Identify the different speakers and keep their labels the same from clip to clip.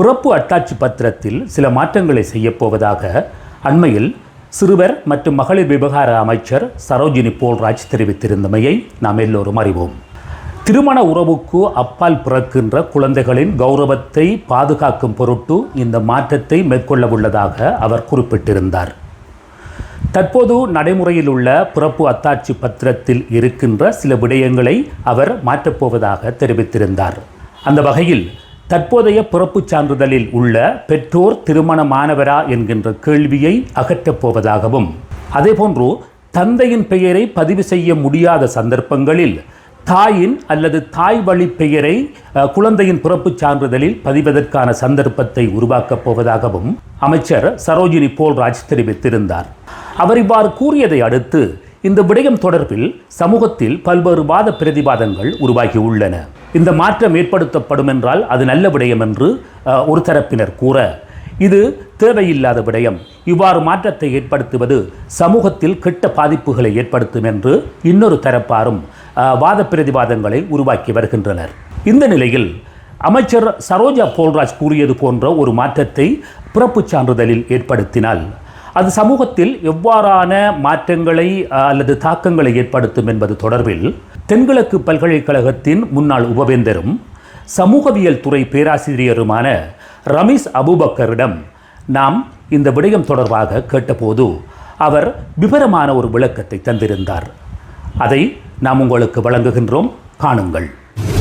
Speaker 1: பிறப்பு அட்டாட்சி பத்திரத்தில் சில மாற்றங்களை செய்யப்போவதாக அண்மையில் சிறுவர் மற்றும் மகளிர் விவகார அமைச்சர் சரோஜினி போல்ராஜ் தெரிவித்திருந்தமையை நாம் எல்லோரும் அறிவோம். திருமண உறவுக்கு அப்பால் பிறக்கின்ற குழந்தைகளின் கௌரவத்தை பாதுகாக்கும் பொருட்டு இந்த மாற்றத்தை மேற்கொள்ளவுள்ளதாக அவர் குறிப்பிட்டிருந்தார். தற்போது நடைமுறையில் உள்ள பிறப்பு அத்தாட்சி பத்திரத்தில் இருக்கின்ற சில விடயங்களை அவர் மாற்றப்போவதாக தெரிவித்திருந்தார். அந்த வகையில் தற்போதைய பிறப்புச் சான்றிதழில் உள்ள பெற்றோர் திருமணமானவரா என்கின்ற கேள்வியை அகற்றப் போவதாகவும் அதேபோன்று தந்தையின் பெயரை பதிவு செய்ய முடியாத சந்தர்ப்பங்களில் தாயின் அல்லது தாய் வழி பெயரை குழந்தையின் பிறப்புச் சான்றிதழில் பதிவதற்கான சந்தர்ப்பத்தை உருவாக்கப் போவதாகவும் அமைச்சர் சரோஜினி போல்ராஜ் தெரிவித்திருந்தார். அவர் இவ்வாறு கூறியதை அடுத்து இந்த விடயம் தொடர்பில் சமூகத்தில் பல்வேறு வாத பிரதிவாதங்கள் உருவாகியுள்ளன. இந்த மாற்றம் ஏற்படுத்தப்படும் என்றால் அது நல்ல விடயம் என்று ஒரு தரப்பினர் கூற இது தேவையில்லாத விடயம். இவ்வாறு மாற்றத்தை ஏற்படுத்துவது சமூகத்தில் கெட்ட பாதிப்புகளை ஏற்படுத்தும் என்று இன்னொரு தரப்பாரும் வாத பிரதிவாதங்களை உருவாக்கி வருகின்றனர். இந்த நிலையில் அமைச்சர் சரோஜா போல்ராஜ் கூறியது போன்ற ஒரு மாற்றத்தை பிறப்புச் சான்றிதழில் ஏற்படுத்தினால் அது சமூகத்தில் எவ்வாறான மாற்றங்களை அல்லது தாக்கங்களை ஏற்படுத்தும் என்பது தொடர்பில் தென்கிழக்கு பல்கலைக்கழகத்தின் முன்னாள் உபவேந்தரும் சமூகவியல் துறை பேராசிரியருமான ரமீஸ் அபூபக்கரிடம் நாம் இந்த விடயம் தொடர்பாக கேட்டபோது அவர் விவரமான ஒரு விளக்கத்தை தந்திருந்தார். அதை நாம் உங்களுக்கு வழங்குகின்றோம். காணுங்கள்.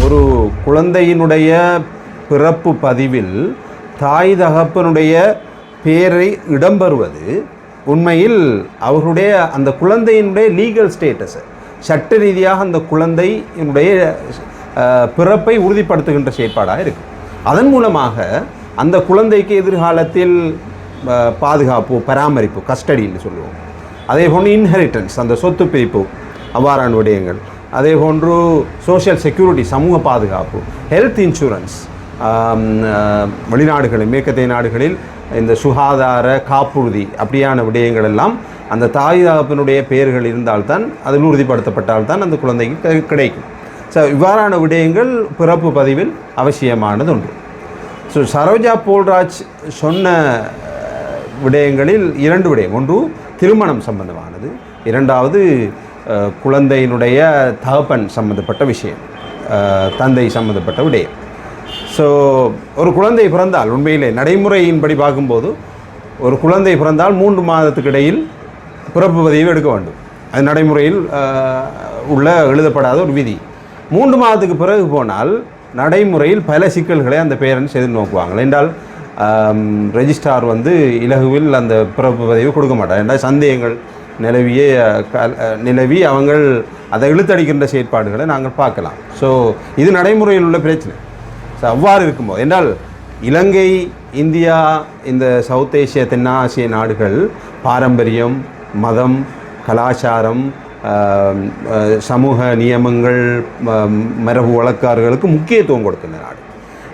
Speaker 2: ஒரு குழந்தையினுடைய பிறப்பு பதிவில் தாய் தகப்பனுடைய பெயரை இடம்பெறுவது உண்மையில் அவர்களுடைய அந்த குழந்தையினுடைய லீகல் ஸ்டேட்டஸ் சட்ட ரீதியாக அந்த குழந்தையினுடைய என்னுடைய பிறப்பை உறுதிப்படுத்துகின்ற செயற்பாடாக இருக்குது அதன் மூலமாக அந்த குழந்தைக்கு எதிர்காலத்தில் பாதுகாப்பு பராமரிப்பு கஸ்டடின்னு சொல்லுவோம். அதே போன்று இன்ஹெரிட்டன்ஸ் அந்த சொத்து பிரிப்பு அவ்வாறான விடயங்கள். அதே போன்று சோஷியல் செக்யூரிட்டி சமூக பாதுகாப்பு ஹெல்த் இன்சூரன்ஸ் வெளிநாடுகளில் மேற்கத்திய நாடுகளில் இந்த சுகாதார காப்புறுதி அப்படியான விடயங்கள் எல்லாம் அந்த தாய் தகப்பனுடைய பெயர்கள் இருந்தால்தான் அதில் உறுதிப்படுத்தப்பட்டால்தான் அந்த குழந்தைக்கு கிடைக்கும். ஸோ இவ்வாறான விடயங்கள் பிறப்பு பதிவில் அவசியமானது ஒன்று ஸோ சரோஜா போல்ராஜ் சொன்ன விடயங்களில் இரண்டு விடயம். ஒன்று திருமணம் சம்பந்தமானது. இரண்டாவது குழந்தையினுடைய தகப்பன் சம்பந்தப்பட்ட விஷயம். தந்தை சம்பந்தப்பட்ட விடயம். ஸோ ஒரு குழந்தை பிறந்தால் உண்மையிலே நடைமுறையின்படி பார்க்கும்போது ஒரு குழந்தை பிறந்தால் மூன்று மாதத்துக்கு இடையில் பிறப்பு பதிவு எடுக்க வேண்டும். அது நடைமுறையில் உள்ள எழுதப்படாத ஒரு விதி. மூன்று மாதத்துக்கு பிறகு போனால் நடைமுறையில் பல சிக்கல்களை அந்த பேரண்ட்ஸ் எதிர்நோக்குவாங்க என்றால் ரெஜிஸ்ட்ரார் வந்து இலகுவில் அந்த பிறப்பு பதிவு கொடுக்க மாட்டார். என்றால் சந்தேகங்கள் நிலவியே நிலவி அவங்கள் அதை இழுத்தடிக்கின்ற செயற்பாடுகளை நாங்கள் பார்க்கலாம். ஸோ இது நடைமுறையில் உள்ள பிரச்சனை. ஸோ அவ்வாறு இருக்கும்போது என்றால் இலங்கை இந்தியா இந்த சவுத் ஏசியா தென்னாசிய நாடுகள் பாரம்பரியம் மதம் கலாச்சாரம் சமூக நியமங்கள் ம- மரபு வழக்காறுகளுக்கு முக்கியத்துவம் கொடுக்கின்ற நாடு.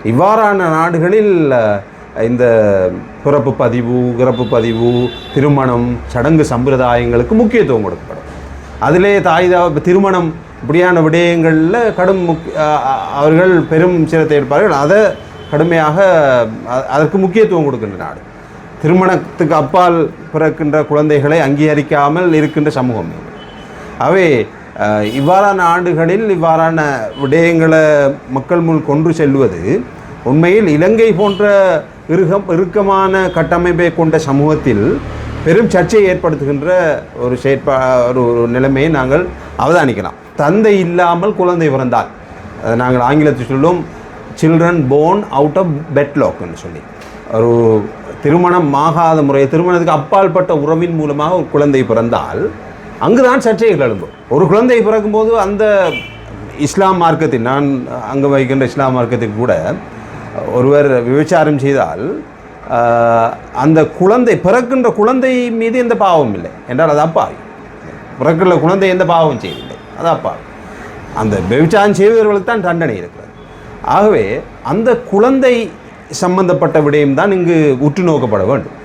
Speaker 2: இவ்வாறான நாடுகளில் இந்த பிறப்பு பதிவு இறப்பு பதிவு திருமணம் சடங்கு சம்பிரதாயங்களுக்கு முக்கியத்துவம் கொடுக்கப்படும். அதிலே தாய் தா- திருமணம் இப்படியான விடயங்களில் கடும் முக் அவர்கள் பெரும் சிரத்தை எடுப்பார்கள். அதை கடுமையாக அதற்கு முக்கியத்துவம் கொடுக்கின்ற நாடு. திருமணத்துக்கு அப்பால் பிறக்கின்ற குழந்தைகளை அங்கீகரிக்காமல் இருக்கின்ற சமூகம் அவை இவ்வாறான ஆண்டுகளில் இவ்வாறான விடயங்களை மக்கள் முன் கொண்டு செல்வது உண்மையில் இலங்கை போன்ற இறுகம் இறுக்கமான கட்டமைப்பை கொண்ட சமூகத்தில் பெரும் சர்ச்சையை ஏற்படுத்துகின்ற ஒரு செயற்பா ஒரு ஒரு நிலைமையை நாங்கள் அவதானிக்கலாம். தந்தை இல்லாமல் குழந்தை பிறந்தால். அதை நாங்கள் ஆங்கிலத்தில் சொல்லும் சில்ட்ரன் போன் அவுட் ஆஃப் பெட்லாக்னு சொல்லி. ஒரு திருமணம் ஆகாத முறை திருமணத்துக்கு அப்பாற்பட்ட உறவின் மூலமாக ஒரு குழந்தை பிறந்தால் அங்குதான் சர்ச்சைகள் எழும்பும். ஒரு குழந்தை பிறக்கும்போது அந்த இஸ்லாம் மார்க்கத்தில் நான் அங்கே வைக்கின்ற இஸ்லாம் மார்க்கத்தில் கூட ஒருவர் விபச்சாரம் செய்தால் அந்த குழந்தை பிறக்கின்ற குழந்தை மீது எந்த பாவம் இல்லை. என்றால் அது அப்பா பிறக்கின்ற குழந்தை எந்த பாவம் செய்யவில்லை. அது அப்பா அந்த விபச்சாரம் செய்தவர்களுக்கு தான் தண்டனை இருக்கிறது. ஆகவே அந்த குழந்தை சம்பந்தப்பட்ட விடயம் தான் இங்கு உற்று நோக்கப்பட வேண்டும்.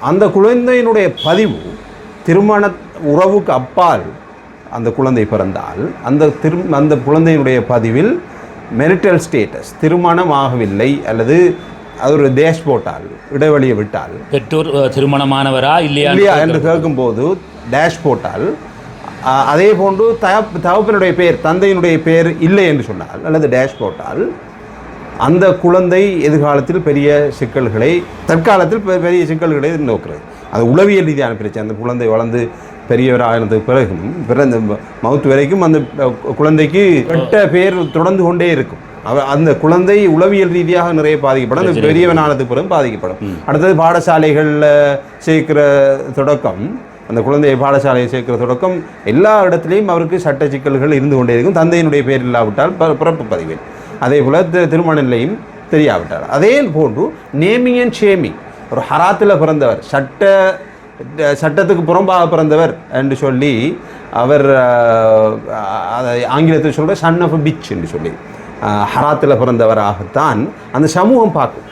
Speaker 2: அந்த குழந்தையினுடைய பதிவு திருமண உறவுக்கு அப்பால் அந்த குழந்தை பிறந்தால் அந்த திரு அந்த குழந்தையினுடைய பதிவில் மெரிட்டல் ஸ்டேட்டஸ் திருமணம் ஆகவில்லை அல்லது அது ஒரு டேஷ் போட்டால் இடைவெளியை விட்டால்
Speaker 1: பெற்றோர் திருமணமானவரா இல்லையா
Speaker 2: இல்லையா என்று கேட்கும்போது டேஷ் போட்டால் அதே போன்று தகப் தகப்பனுடைய பெயர் தந்தையினுடைய பெயர் இல்லை என்று சொன்னால் அல்லது டேஷ் போட்டால் அந்த குழந்தை எதிர்காலத்தில் பெரிய சிக்கல்களை தற்காலத்தில் பெரிய சிக்கல்களை நோக்கிறது அது உளவியல் ரீதியான பிரச்சனை. அந்த குழந்தை வளர்ந்து பெரியவரானதுக்கு பிறகும் பிறந்த மவுத்து வரைக்கும் அந்த குழந்தைக்கு கெட்ட பேர் தொடர்ந்து கொண்டே இருக்கும். அவ அந்த குழந்தை உளவியல் ரீதியாக நிறைய பாதிக்கப்படும். அந்த பெரியவனானதுக்கு பிறகு பாதிக்கப்படும். அடுத்தது பாடசாலைகளில் சேர்க்கிற தொடக்கம் அந்த குழந்தையை பாடசாலையை சேர்க்கிற தொடக்கம் எல்லா இடத்துலையும் அவருக்கு சட்ட சிக்கல்கள் இருந்து கொண்டே இருக்கும். தந்தையினுடைய பேர் இல்லாவிட்டால் ப- பிறப்பு பதிவில் அதே போல் திருமண நிலையும் தெரியாவிட்டார். அதே போன்று நேமிங் அண்ட் ஷேமிங் ஒரு ஹராத்தில் பிறந்தவர் சட்ட சட்டத்துக்கு புறம்பாக பிறந்தவர் என்று சொல்லி அவர் அதை ஆங்கிலத்தில் சொல்கிற சன் ஆஃப் பிச் என்று சொல்லி ஹராத்தில் பிறந்தவராகத்தான் அந்த சமூகம் பார்க்கும்.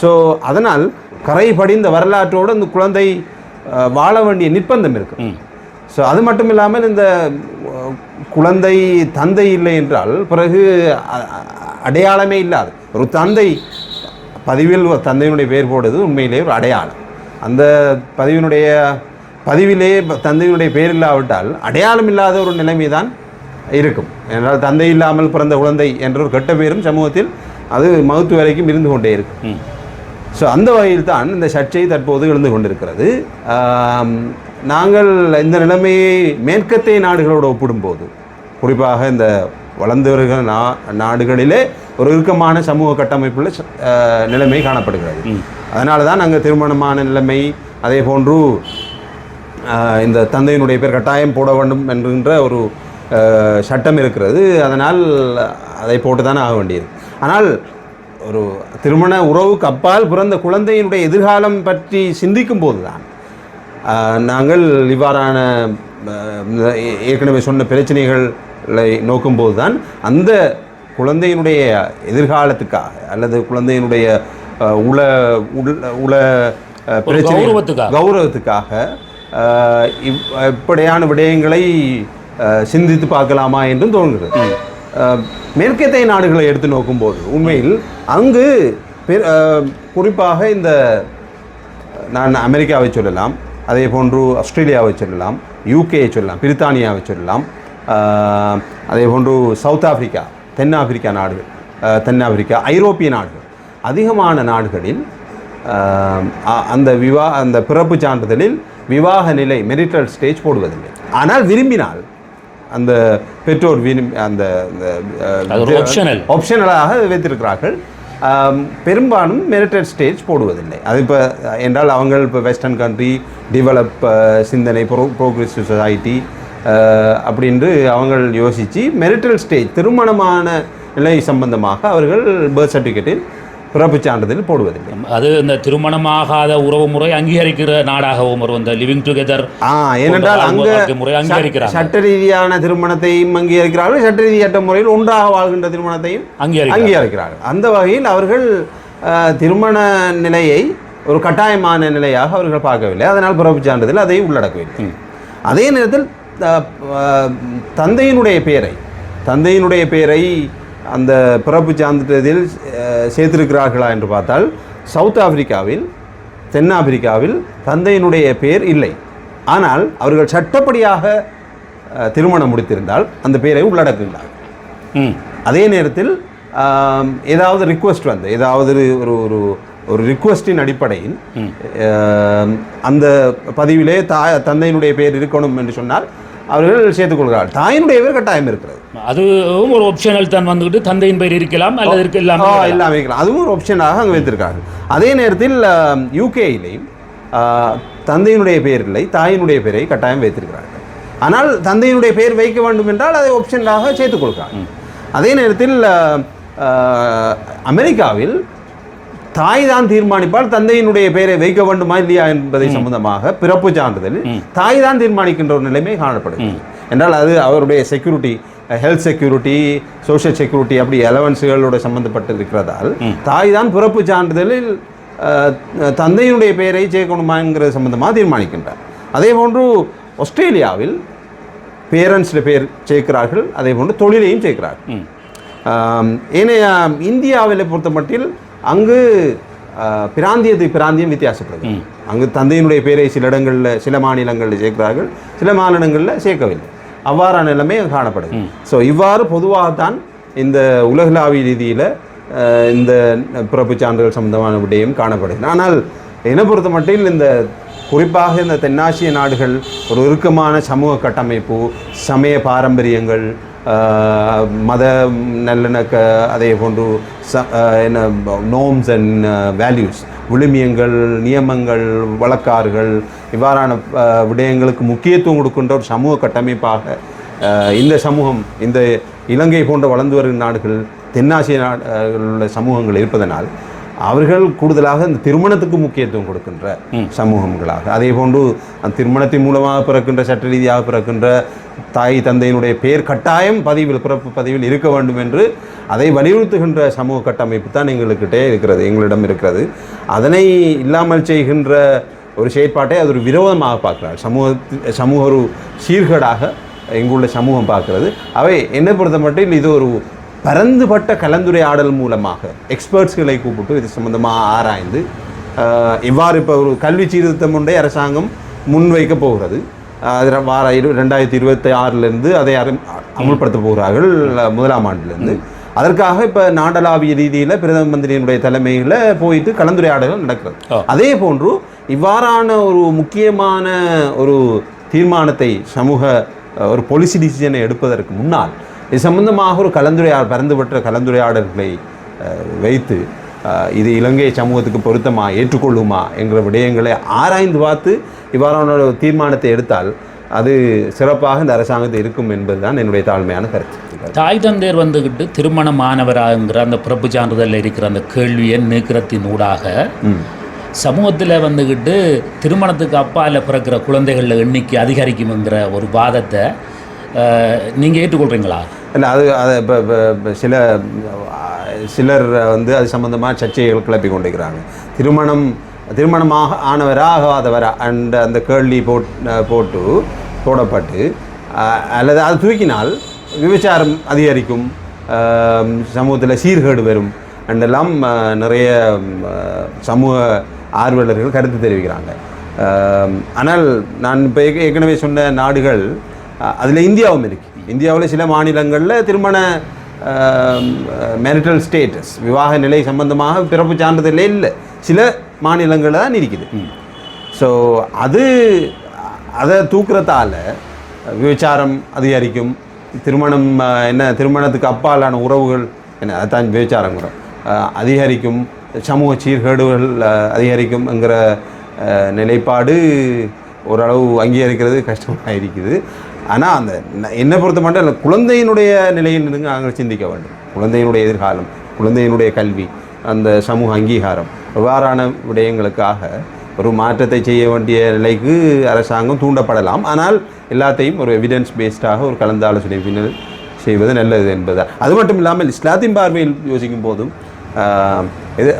Speaker 2: ஸோ அதனால் கரை படிந்த வரலாற்றோடு அந்த குழந்தை வாழ வேண்டிய நிர்பந்தம் இருக்குது
Speaker 1: ம்.
Speaker 2: ஸோ அது மட்டும் இல்லாமல் இந்த குழந்தை தந்தை இல்லை என்றால் பிறகு அடையாளமே இல்லாது. ஒரு தந்தை பதிவில் தந்தையினுடைய பெயர் போடுறது உண்மையிலேயே ஒரு அடையாளம். அந்த பதிவினுடைய பதிவிலே தந்தையினுடைய பெயர் இல்லாவிட்டால் அடையாளம் இல்லாத ஒரு நிலைமை தான் இருக்கும். என்றால் தந்தை இல்லாமல் பிறந்த குழந்தை என்ற ஒரு கெட்ட பேரும் சமூகத்தில் அது மகத்து வரைக்கும் இருந்து கொண்டே இருக்கும். ஸோ அந்த வகையில் தான் இந்த சர்ச்சை தற்போது எழுந்து கொண்டிருக்கிறது. நாங்கள் இந்த நிலைமையை மேற்கத்திய நாடுகளோடு ஒப்பிடும்போது குறிப்பாக இந்த வளர்ந்து வருகிற நா நாடுகளிலே ஒரு இறுக்கமான சமூக அஹ், நிலைமை காணப்படுகிறது. அதனால தான் நாங்கள் திருமணமான நிலைமை அதே போன்று இந்த தந்தையினுடைய பேர் கட்டாயம் போட வேண்டும் என்கின்ற ஒரு சட்டம் இருக்கிறது. அதனால் அதை போட்டு தானே ஆக வேண்டியது. ஆனால் ஒரு திருமண உறவுக்கு அப்பால் பிறந்த குழந்தையினுடைய எதிர்காலம் பற்றி சிந்திக்கும் போது தான் நாங்கள் இவ்வாறான ஏற்கனவே சொன்ன பிரச்சனைகளை நோக்கும்போது தான் அந்த குழந்தையினுடைய எதிர்காலத்துக்காக அல்லது குழந்தையினுடைய ஆஹ்,
Speaker 1: ஒரு
Speaker 2: பிரச்சனை
Speaker 1: கௌரவத்துக்காக.
Speaker 2: இப்படியான விடயங்களை சிந்தித்து பார்க்கலாமா என்றும் தோன்றுகிறது. மேற்கத்திய நாடுகளை எடுத்து நோக்கும்போது உண்மையில் அங்கு குறிப்பாக இந்த நான் அமெரிக்காவை சொல்லலாம். அதே போன்று ஆஸ்திரேலியாவை சொல்லலாம் யூகேயை சொல்லலாம் பிரித்தானியாவை சொல்லலாம் அதே போன்று சவுத் ஆப்பிரிக்கா தென்னாப்பிரிக்கா நாடுகள் தென்னாப்பிரிக்கா ஐரோப்பிய நாடுகள். அதிகமான நாடுகளில் அந்த விவா அந்த பிறப்பு சான்றிதழில் விவாக நிலை மெரிட்டல் ஸ்டேஜ் போடுவதில்லை. ஆனால் விரும்பினால் அந்த பெற்றோர் விரும்பி அந்த. ஆப்ஷனலாக வைத்திருக்கிறார்கள். பெரும்பாலும் மெரிட்டட் ஸ்டேஜ் போடுவதில்லை. அது இப்போ என்றால் அவங்கள் இப்போ வெஸ்டர்ன் கண்ட்ரி டிவலப் சிந்தனை ப்ரோ ப்ரோக்ரெசிவ் சொசைட்டி அப்படின்று அவங்க யோசித்து மெரிட்டல் ஸ்டேஜ் திருமணமான நிலை சம்பந்தமாக அவர்கள் பர்த் சர்டிஃபிகேட்டில் பிறப்பு சான்றிதழ் போடுவதில்லை
Speaker 1: அது இந்த திருமணமாகாத உறவு முறை அங்கீகரிக்கிற நாடாகவும் வரும். இந்த லிவிங் டுகெதர்
Speaker 2: ஏனென்றால்
Speaker 1: வாழ்க்கை-
Speaker 2: அங்க
Speaker 1: வாழ்க்கை முறை அங்கீகரிக்கிறாங்க.
Speaker 2: சட்ட ரீதியான திருமணத்தையும் அங்கீகரிக்கிறார்கள் சட்ட ரீதியற்ற முறையில் ஒன்றாக வாழ்கின்ற திருமணத்தையும் அங்கீகரிக்கிறார்கள். அந்த வகையில் அவர்கள் திருமண நிலையை ஒரு கட்டாயமான நிலையாக அவர்கள் பார்க்கவில்லை. அதனால் பிறப்பு சான்றிதழ் அதை உள்ளடக்கவில்லை. அதே நேரத்தில் தந்தையினுடைய பெயரை தந்தையினுடைய பெயரை அந்த பிறப்பு சான்றிதழில் சேர்த்திருக்கிறார்களா என்று பார்த்தால் சவுத் ஆப்பிரிக்காவில் தென்னாப்பிரிக்காவில் தந்தையினுடைய பெயர் இல்லை. ஆனால் அவர்கள் சட்டப்படியாக திருமணம் முடித்திருந்தால் அந்த பெயரை உள்ளடக்குகின்றார்கள்
Speaker 1: ம்.
Speaker 2: அதே நேரத்தில் ஏதாவது ரிக்வெஸ்ட் வந்து ஏதாவது ஒரு ஒரு ஒரு ரிக்வெஸ்டின் அடிப்படையில் அந்த பதிவிலே தாய் தந்தையினுடைய பெயர் இருக்கணும் என்று சொன்னால் அவர்கள் சேர்த்துக்கொள்கிறார்கள் தாயினுடைய பேர் கட்டாயம் இருக்கிறது.
Speaker 1: அதுவும் ஒரு ஆப்ஷனல் தான் வந்துக்கிட்டு தந்தையின் பெயர் இருக்கலாம் அல்லது இருக்க இல்லாமல்
Speaker 2: எல்லாம் வைக்கலாம் அதுவும் ஒரு ஆப்ஷனாக அங்கே வைத்திருக்கார்கள் அதே நேரத்தில் யூகேயிலையும் தந்தையினுடைய பெயர் இல்லை தாயினுடைய பெயரை கட்டாயம் வைத்திருக்கிறார்கள். ஆனால் தந்தையினுடைய பெயர் வைக்க வேண்டும் என்றால் அதை ஆப்ஷனாக சேர்த்துக்கொள்கிறார்கள் அதே நேரத்தில் அமெரிக்காவில் தாய் தான் தீர்மானிப்பால் தந்தையினுடைய பெயரை வைக்க வேண்டுமா இல்லையா என்பதை சம்பந்தமாக பிறப்பு சான்றிதழில் தாய் தான் தீர்மானிக்கின்ற ஒரு நிலைமை காணப்படுகிறது. என்றால் அது அவருடைய security health security social security அப்படி அலவன்ஸுகளோட சம்பந்தப்பட்டு இருக்கிறதால் தாய் தான் பிறப்பு சான்றிதழில் தந்தையினுடைய பெயரை சேர்க்கணுமாங்கிறது சம்பந்தமாக தீர்மானிக்கின்றார். அதே போன்று ஆஸ்திரேலியாவில் பேரண்ட்ஸில் பேர் சேர்க்கிறார்கள் அதே போன்று தொழிலையும் சேர்க்கிறார்கள். ஏனைய இந்தியாவில் பொறுத்த மட்டில் அங்கு அஹ், பிராந்தியத்துக்கு பிராந்தியம் வித்தியாசப்படுது அங்கு தந்தையினுடைய பேரை சில இடங்களில் சில மாநிலங்களில் சேர்க்கிறார்கள் சில மாநிலங்களில் சேர்க்கவில்லை. அவ்வாறான நிலைமை காணப்படுது ஸோ இவ்வாறு பொதுவாகத்தான் இந்த உலகளாவிய ரீதியில் இந்த பிறப்புச் சான்றிதழ் சம்பந்தமான விடயம் காணப்படுகிறது. ஆனால் என்னை பொறுத்த மட்டில் இந்த குறிப்பாக இந்த தென்னாசிய நாடுகள் ஒரு இறுக்கமான சமூக கட்டமைப்பு சமய பாரம்பரியங்கள் மத நல்லிணக்க அதே போன்று ச என்ன நோம்ஸ் அண்ட் வேல்யூஸ் விழுமியங்கள் நியமங்கள் வழக்காறுகள் இவ்வாறான விடயங்களுக்கு முக்கியத்துவம் கொடுக்கின்ற ஒரு சமூக கட்டமைப்பாக இந்த சமூகம் இந்த இலங்கை போன்ற வளர்ந்து வரும் நாடுகள் தென்னாசிய நாடுகளில் உள்ள சமூகங்கள் இருப்பதனால் அவர்கள் கூடுதலாக இந்த திருமணத்துக்கு முக்கியத்துவம் கொடுக்கின்ற சமூகங்களாக. அதே போன்று அந்த திருமணத்தின் மூலமாக பிறக்கின்ற சட்ட ரீதியாக பிறக்கின்ற தாய் தந்தையினுடைய பெயர் கட்டாயம் பதிவில் பிறப்பு பதிவில் இருக்க வேண்டும் என்று அதை வலியுறுத்துகின்ற சமூக கட்டமைப்பு தான் எங்களுக்கிட்டே இருக்கிறது எங்களிடம் இருக்கிறது. அதனை இல்லாமல் செய்கின்ற ஒரு செயற்பாட்டை அது ஒரு விரோதமாக பார்க்கிறார். சமூக சமூக ஒரு சீர்கேடாக எங்குள்ள சமூகம் பார்க்கிறது. அவை என்னை பொறுத்த மட்டும் இது ஒரு பரந்துபட்ட கலந்துரையாடல் மூலமாக எக்ஸ்பர்ட்ஸ்களை கூப்பிட்டு இது சம்பந்தமாக ஆராய்ந்து இவ்வாறு இப்போ ஒரு கல்வி சீர்திருத்தம் ஒன்றை அரசாங்கம் முன்வைக்க போகிறது. அது வார இரு ரெண்டாயிரத்தி இருபத்தி ஆறிலிருந்து அதை அமுல்படுத்த போகிறார்கள் முதலாம் ஆண்டிலிருந்து. அதற்காக இப்போ நாடளாவிய ரீதியில் பிரதம மந்திரியினுடைய தலைமையில் போயிட்டு கலந்துரையாடல்கள் நடக்கிறது. அதே போன்று இவ்வாறான ஒரு முக்கியமான ஒரு தீர்மானத்தை சமூக ஒரு பாலிசி டிசிஷனை எடுப்பதற்கு முன்னால் இது சம்பந்தமாக ஒரு கலந்துரையாடல் பரந்துபட்ட கலந்துரையாடல்களை வைத்து இது இலங்கை சமூகத்துக்கு பொருத்தமா ஏற்றுக்கொள்ளுமா என்கிற விடயங்களை ஆராய்ந்து பார்த்து இவ்வாறான தீர்மானத்தை எடுத்தால் அது சிறப்பாக இந்த அரசாங்கத்தில் இருக்கும் என்பதுதான் என்னுடைய தாழ்மையான கருத்து.
Speaker 1: தாய் தந்தையர் வந்துக்கிட்டு திருமணமானவராங்கிற அந்த பிறப்பு சான்றிதழில் இருக்கிற அந்த கேள்வியை நீக்கிறத்தின் ஊடாக சமூகத்தில் வந்துக்கிட்டு திருமணத்துக்கு அப்பால் பிறக்கிற குழந்தைகளில் எண்ணிக்கை அதிகரிக்கும்ங்கிற ஒரு வாதத்தை நீங்கள் ஏற்றுக்கொள்கிறீங்களா
Speaker 2: இல்லை அது அதை இப்போ இப்போ சில சிலர் வந்து அது சம்மந்தமாக சர்ச்சைகள் கிளப்பி கொண்டிருக்கிறாங்க. திருமணம் திருமணமாக ஆனவரா ஆகாதவரா அண்ட் அந்த கேள்வி போட் போட்டு போடப்பட்டு அல்லது அது தூக்கினால் விபச்சாரம் அதிகரிக்கும் சமூகத்தில் சீர்கேடு வரும் அண்டெல்லாம் நிறைய சமூக ஆர்வலர்கள் கருத்து தெரிவிக்கிறாங்க. ஆனால் நான் இப்போ ஏற்கனவே சொன்ன நாடுகள் அதில் இந்தியாவும் இருக்கு. இந்தியாவில் சில மாநிலங்களில் திருமண மேரிட்டல் ஸ்டேட்டஸ் விவாக நிலை சம்பந்தமாக பிறப்பு சான்றிதழே இல்லை. சில மாநிலங்களில் தான் இருக்குது. ஸோ அது அதை தூக்குறதால விபச்சாரம் அதிகரிக்கும். திருமணம் என்ன திருமணத்துக்கு அப்பாலான உறவுகள் என்ன அதான் விபச்சாரங்கிறோம் அதிகரிக்கும். சமூக சீர்கேடுகள் அதிகரிக்கும்ங்கிற நிலைப்பாடு ஓரளவு அங்கீகரிக்கிறது கஷ்டமாக இருக்குது ஆனால் அந்த என்னை பொறுத்த மட்டும் குழந்தையினுடைய நிலையில் இருந்து நாங்கள் சிந்திக்க வேண்டும் குழந்தையினுடைய எதிர்காலம் குழந்தையினுடைய கல்வி அந்த சமூக அங்கீகாரம் இவ்வாறான விடயங்களுக்காக ஒரு மாற்றத்தை செய்ய வேண்டிய நிலைக்கு அரசாங்கம் தூண்டப்படலாம் ஆனால் எல்லாத்தையும் ஒரு எவிடன்ஸ் பேஸ்டாக ஒரு கலந்தாலோசனை பின்னர் செய்வது நல்லது என்பது அது மட்டும் இல்லாமல் இஸ்லாத்தின் பார்வையில் யோசிக்கும் போதும் இது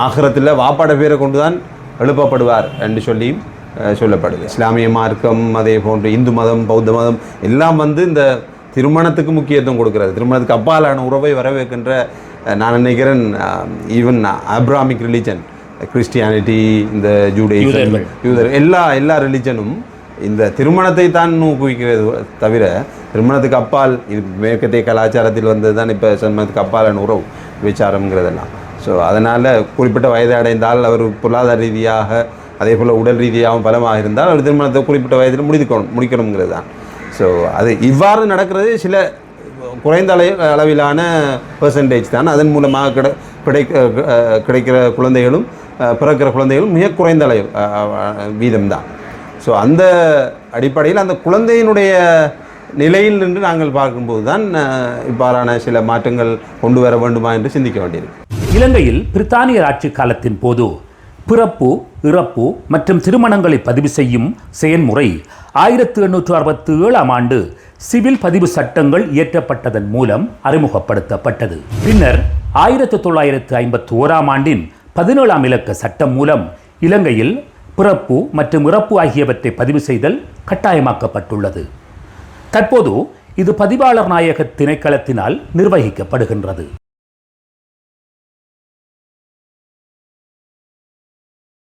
Speaker 2: ஆகரத்தில் வாப்பாட பேரை கொண்டு தான் எழுப்பப்படுவார் என்று சொல்லியும் சொல்லப்படுது. இஸ்லாமிய மார்க்கம் அதே போன்று இந்து மதம் பௌத்த மதம் எல்லாம் வந்து இந்த திருமணத்துக்கு முக்கியத்துவம் கொடுக்கிறது. திருமணத்துக்கு அப்பாலான உறவை வரவேற்கின்ற நான் நினைக்கிறேன் ஈவன் அப்ராமிக் ரிலிஜன் கிறிஸ்டியானிட்டி இந்த ஜூடைசம். யூதர் எல்லா எல்லா ரிலிஜனும் இந்த திருமணத்தை தான் ஊக்குவிக்கிறது தவிர திருமணத்துக்கு அப்பால் இது மேற்கத்திய கலாச்சாரத்தில் வந்தது தான் இப்போ திருமணத்துக்கு அப்பாலான உறவு விசாரம்ங்கிறதெல்லாம் ஸோ அதனால் குறிப்பிட்ட வயது அடைந்தால் அவர் பொருளாதார ரீதியாக அதே போல் உடல் ரீதியாகவும் பலமாக இருந்தால் அவர் திருமணத்தை குறிப்பிட்ட வயதில் முடிக்கணும் முடிக்கணுங்கிறது தான் ஸோ அது இவ்வாறு நடக்கிறது சில குறைந்த அளவிலான பெர்சன்டேஜ் தான். அதன் மூலமாக கிடை கிடைக்க கிடைக்கிற குழந்தைகளும் பிறக்கிற குழந்தைகளும் மிக குறைந்த அளவு வீதம் தான் ஸோ அந்த அடிப்படையில் அந்த குழந்தையினுடைய நிலையில் நின்று நாங்கள் பார்க்கும்போது தான் இவ்வாறான சில மாற்றங்கள் கொண்டு வர வேண்டுமா என்று சிந்திக்க வேண்டியது
Speaker 1: இலங்கையில் பிரித்தானியர் ஆட்சி காலத்தின் போது பிறப்பு இறப்பு மற்றும் திருமணங்களை பதிவு செய்யும் செயன்முறை ஆயிரத்து எண்ணூற்று அறுபத்தி ஏழாம் ஆண்டு சிவில் பதிவு சட்டங்கள் இயற்றப்பட்டதன் மூலம் அறிமுகப்படுத்தப்பட்டது. பின்னர் ஆயிரத்து தொள்ளாயிரத்து ஐம்பத்தி ஓராம் ஆண்டின் பதினேழாம் இலக்க சட்டம் மூலம் இலங்கையில் பிறப்பு மற்றும் இறப்பு ஆகியவற்றை பதிவு செய்தல் கட்டாயமாக்கப்பட்டுள்ளது. தற்போது இது பதிவாளர் நாயக திணைக்களத்தினால் நிர்வகிக்கப்படுகின்றது.